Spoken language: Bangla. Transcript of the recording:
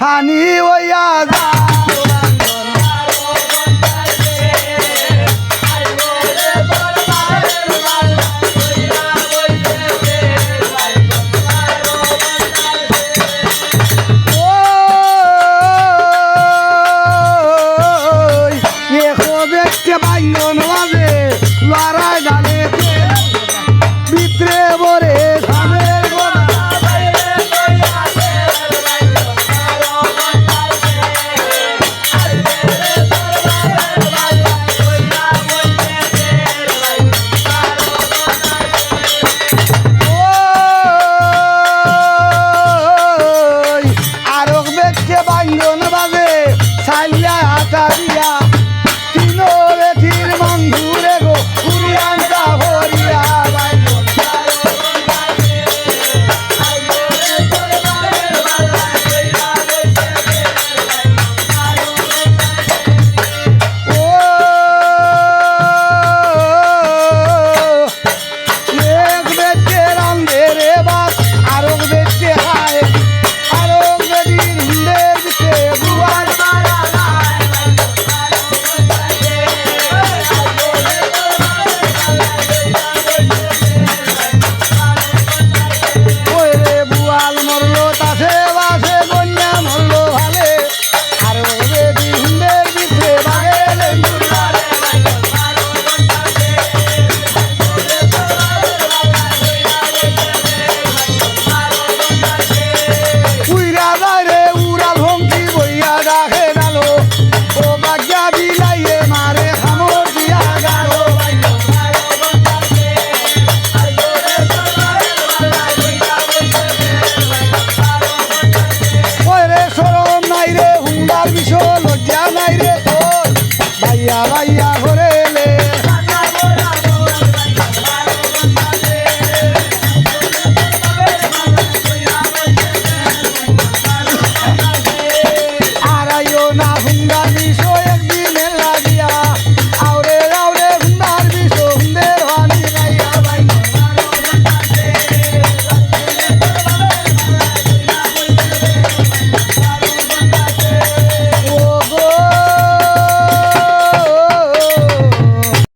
ফানি ওয়া I know. লজ্জা নাই রে তোর। ভাইয়া ভাইয়া